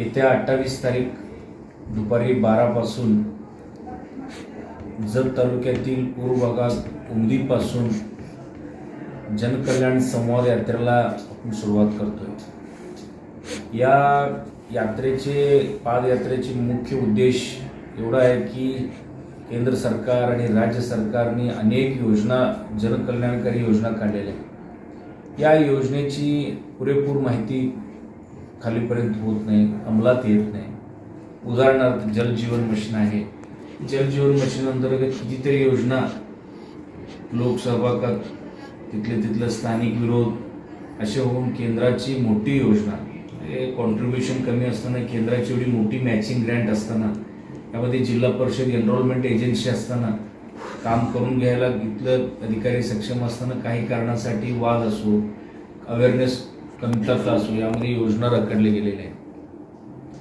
येत्या अठ्ठावीस तारीख दुपारी बारापासून जत तालुक्यातील पूर्व भागात उमदीपासून जनकल्याण संवाद यात्रेला आपण सुरुवात करतोय. या यात्रेचे पादयात्रेचे मुख्य उद्देश एवढा आहे की केंद्र सरकार आणि राज्य सरकारने अनेक योजना जनकल्याणकारी योजना काढलेल्या आहेत. या योजनेची पुरेपूर माहिती खालीपर्यंत होत नाही अंमलात येत नाही. उदाहरणार्थ जलजीवन मिशन आहे. जलजीवन मिशन अंतर्गत कितीतरी योजना लोकसहभागात तिथले तिथलं स्थानिक विरोध असे होऊन केंद्राची मोठी योजना. म्हणजे कॉन्ट्रीब्युशन कमी असताना केंद्राची एवढी मोठी मॅचिंग ग्रँट असताना यामध्ये जिल्हा परिषद एनरोलमेंट एजन्सी असताना काम करून घ्यायला इथलं अधिकारी सक्षम असताना काही कारणासाठी वाद असो अवेअरनेस कमतरता असो यामध्ये योजना रखडली गेलेल्या आहेत.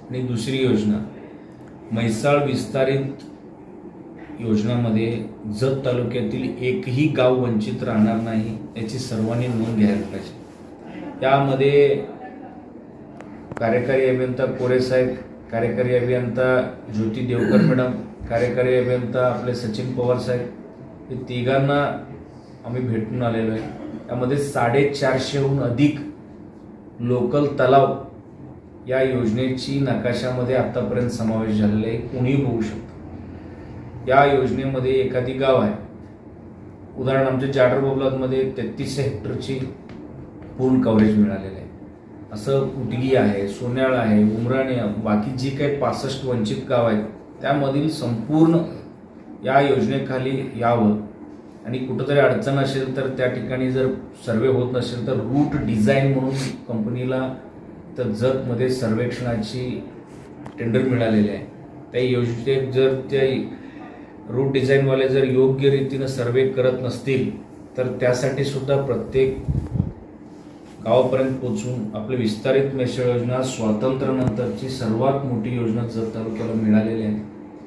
आणि दुसरी योजना म्हैसाळ विस्तारित योजनामध्ये जत तालुक्यातील एकही गाव वंचित राहणार नाही याची सर्वांनी नोंद घ्यायला पाहिजे. त्यामध्ये कार्यकारी अभियंता कोरे साहेब कार्यकारी अभियंता ज्योती देवकर मॅडम कार्यकारी अभियंता आपले सचिन पवार साहेब हे तिघांना आम्ही भेटून आलेलो आहे. त्यामध्ये साडेचारशेहून अधिक लोकल तलाव या योजनेची नकाशामध्ये आतापर्यंत समावेश झालेला आहे. कोणीही बघू शकतो. या योजनेमध्ये एखादी गाव आहे. उदाहरण आमच्या जाडर बोबलातमध्ये तेहतीस हेक्टरची पूर्ण कव्हरेज मिळालेलं आहे. असं उटगी आहे सोन्याळ आहे उमराणे बाकी जी काही पासष्ट वंचित गाव आहेत त्यामधील संपूर्ण या योजनेखाली यावं आणि कुठंतरी अडचण असेल तर त्या ठिकाणी जर सर्वे होत नसेल तर रूट डिझाईन म्हणून कंपनीला तर जतमध्ये सर्वेक्षणाची टेंडर मिळालेली आहे. त्या योजनेत जर त्या रूट डिझाईनवाले जर योग्य रीतीनं सर्वे करत नसतील तर त्यासाठी सुद्धा प्रत्येक गावापर्यंत पोचून आपली विस्तारित मेसळ योजना स्वातंत्र्यानंतरची सर्वात मोठी योजना जत तालुक्याला मिळालेली आहे.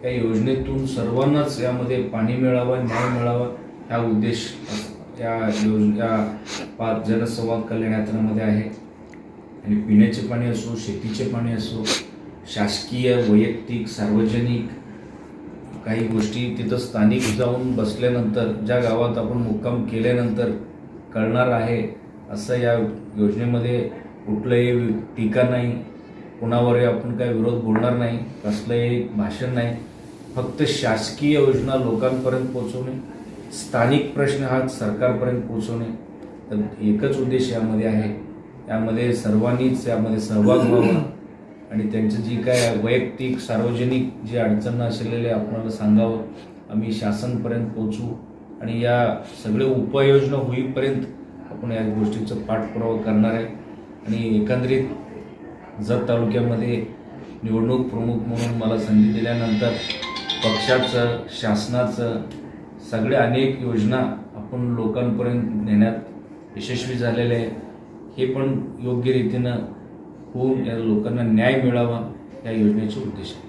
या योजनेतून सर्वांनाच यामध्ये पाणी मिळावं न्याय मिळावा हा उद्देश या योजना पाच जनसंवाद कल्याण यात्रामध्ये आहे. आणि पिण्याचे पाणी असो शेतीचे पाणी असो शासकीय वैयक्तिक सार्वजनिक काही गोष्टी तिथं स्थानिक जाऊन बसल्यानंतर ज्या गावात आपण मुक्काम केल्यानंतर कळणार आहे असं या योजनेमध्ये कुठलंही टीका नाही. कुणावरही आपण काही विरोध बोलणार नाही कसलंही भाषण नाही. फक्त शासकीय योजना लोकांपर्यंत पोचवणे स्थानिक प्रश्न हा सरकारपर्यंत पोचवणे तर एकच उद्देश यामध्ये आहे. यामध्ये सर्वांनीच यामध्ये सहभाग व्हावा. आणि त्यांचं जी काय वैयक्तिक सार्वजनिक जे अडचण असलेले आपणाला सांगावं आम्ही शासनपर्यंत पोचू आणि या सगळे उपाययोजना होईपर्यंत आपण या गोष्टीचं पाठपुरावा करणार आहे. आणि एकंदरीत जत तालुक्यामध्ये निवडणूक प्रमुख म्हणून मला संधी दिल्यानंतर पक्षाचं शासनाचं सगळ्या अनेक योजना आपण लोकांपर्यंत नेण्यात यशस्वी झालेले आहे. हे पण योग्य रीतीनं होऊन या लोकांना न्याय मिळावा या योजनेचे उद्देश आहे.